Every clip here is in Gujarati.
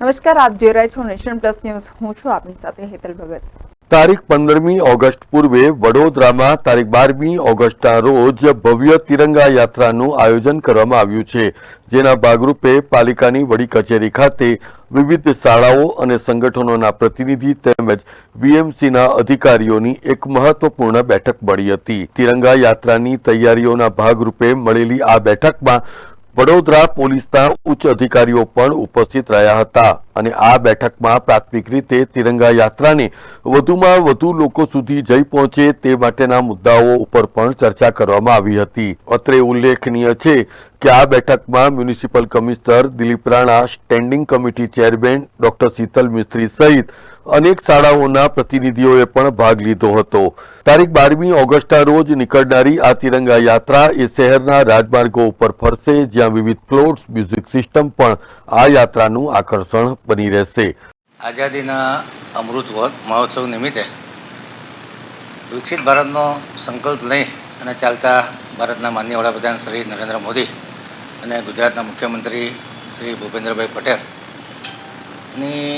નમસ્કાર, આપ જોઈ રહ્યા છો નેશન પ્લસ ન્યૂઝ. હું છું આપની સાથે હેતલ ભગત. તારીખ પંદરમી ઓગસ્ટ પૂર્વે વડોદરામાં તારીખ બારમી ઓગસ્ટના રોજ ભવ્ય તિરંગા યાત્રાનું આયોજન કરવામાં આવ્યું છે, જેના ભાગરૂપે પાલિકાની વડી કચેરી ખાતે વિવિધ શાળાઓ અને સંગઠનોના પ્રતિનિધિ તેમજ વીએમસીના અધિકારીઓની એક મહત્વપૂર્ણ બેઠક મળી હતી. તિરંગા યાત્રાની તૈયારીઓના ભાગરૂપે મળેલી આ બેઠકમાં વડોદરા પોલીસના ઉચ્ચ અધિકારીઓ પણ ઉપસ્થિત રહ્યા હતા. અને આ બેઠકમાં પ્રાથમિક રીતે તિરંગા યાત્રાને વધુમાં વધુ લોકો સુધી જઈ પહોંચે તે માટેના મુદ્દાઓ ઉપર પણ ચર્ચા કરવામાં આવી હતી. અત્રે ઉલ્લેખનીય છે કે આ બેઠકમાં municipal commissioner Dilip Rana, standing committee chairman doctor Sheetal Mistry સહિત અનેક શાળાઓના પ્રતિનિધિઓએ પણ ભાગ લીધો હતો. તારીખ બારમી ઓગસ્ટના રોજ નીકળનારી આ તિરંગા યાત્રા એ શહેરના રાજમાર્ગો ઉપર ફરશે જ્યાં વિવિધ ફ્લોટ્સ મ્યુઝિક સિસ્ટમ પણ આ યાત્રાનું આકર્ષણ બની રહેશે. આઝાદીના અમૃત મહોત્સવ નિમિત્તે વિકસિત ભારતનો સંકલ્પ લઈ અને ચાલતા ભારતના માન્ય વડાપ્રધાન શ્રી નરેન્દ્ર મોદી અને ગુજરાતના મુખ્યમંત્રી શ્રી ભૂપેન્દ્રભાઈ પટેલની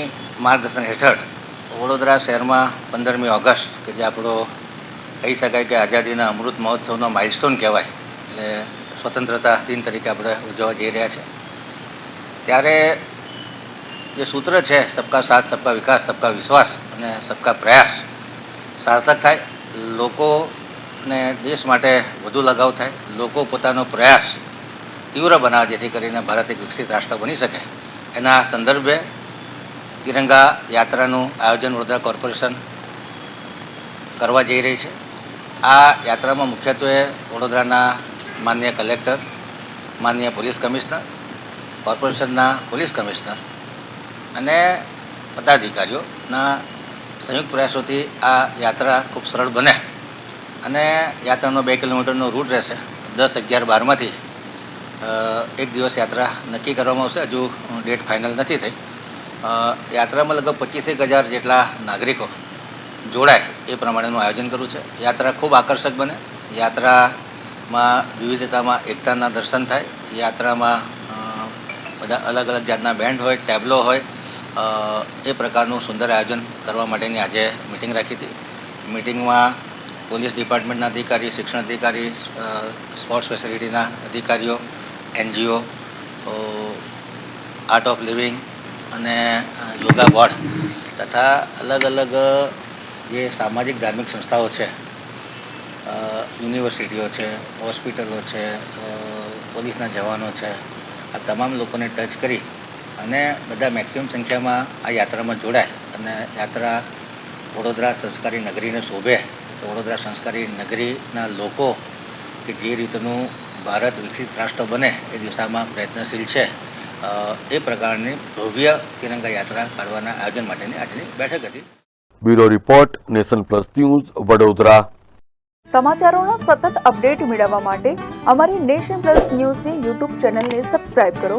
માર્ગદર્શન હેઠળ વડોદરા શહેરમાં પંદરમી ઓગસ્ટ, કે જે આપણો કહી શકાય કે આઝાદીના અમૃત મહોત્સવનો માઇલસ્ટોન કહેવાય, એટલે સ્વતંત્રતા દિન તરીકે આપણે ઉજવવા જઈ રહ્યા છે. ત્યારે જે સૂત્ર છે, સબકા સાથ, સબકા વિકાસ, સબકા વિશ્વાસ અને સબકા પ્રયાસ, સાર્થક થાય. લોકોને દેશ માટે વધુ લગાવ થાય. લોકો પોતાનો પ્રયાસ તીવ્ર બનાવે, જેથી કરીને ભારત એક વિકસિત રાષ્ટ્ર બની શકે. એના સંદર્ભે તિરંગા યાત્રાનું આયોજન વડોદરા કોર્પોરેશન કરવા જઈ રહી છે. આ યાત્રામાં મુખ્યત્વે વડોદરાના માન્ય કલેક્ટર, માન્ય પોલીસ કમિશનર, કોર્પોરેશનના પોલીસ કમિશનર અને પદાધિકારીઓના સંયુક્ત પ્રયાસોથી આ યાત્રા ખૂબ સરળ બને. અને યાત્રાનો બે કિલોમીટરનો રૂટ રહેશે. દસ અગિયાર બારમાંથી એક દિવસ યાત્રા નક્કી કરવામાં આવશે. હજુ ડેટ ફાઇનલ નથી થઈ. યાત્રામાં લગભગ પચીસેક હજાર જેટલા નાગરિકો જોડાય એ પ્રમાણેનું આયોજન કર્યું છે. યાત્રા ખૂબ આકર્ષક બને. યાત્રામાં વિવિધતામાં એકતાના દર્શન થાય. યાત્રામાં બધા અલગ અલગ જાતના બેન્ડ હોય, ટેબ્લો હોય એ પ્રકારનું સુંદર આયોજન કરવા માટેની આજે મિટિંગ રાખી હતી. મિટિંગમાં પોલીસ ડિપાર્ટમેન્ટના અધિકારી, શિક્ષણ અધિકારી સ્પોર્ટ્સ ફેસિલિટીના અધિકારીઓ એનજીઓ આર્ટ ઓફ લિવિંગ અને યોગા બોર્ડ તથા અલગ અલગ જે સામાજિક ધાર્મિક સંસ્થાઓ છે યુનિવર્સિટીઓ છે હોસ્પિટલો છે પોલીસના જવાનો છે, આ તમામ લોકોને ટચ કરી અને બધા મેક્સિમમ સંખ્યામાં આ યાત્રામાં જોડાય. અને યાત્રા વડોદરા સંસ્કારી નગરીને શોભે. તો વડોદરા સંસ્કારી નગરીના લોકો કે જે રીતનું ભારત વિકસિત રાષ્ટ્ર બને એ દિશામાં પ્રયત્નશીલ છે. એ પ્રકારની ભવ્ય તિરંગા યાત્રા કાઢવાના આયોજન માટેની આજની બેઠક હતી. Bureau report Nation Plus News Vadodara. સમાચારોના સતત અપડેટ મેળવવા માટે અમારી નેશન પ્લસ ન્યૂઝની યુટ્યુબ ચેનલને સબસ્ક્રાઇબ કરો.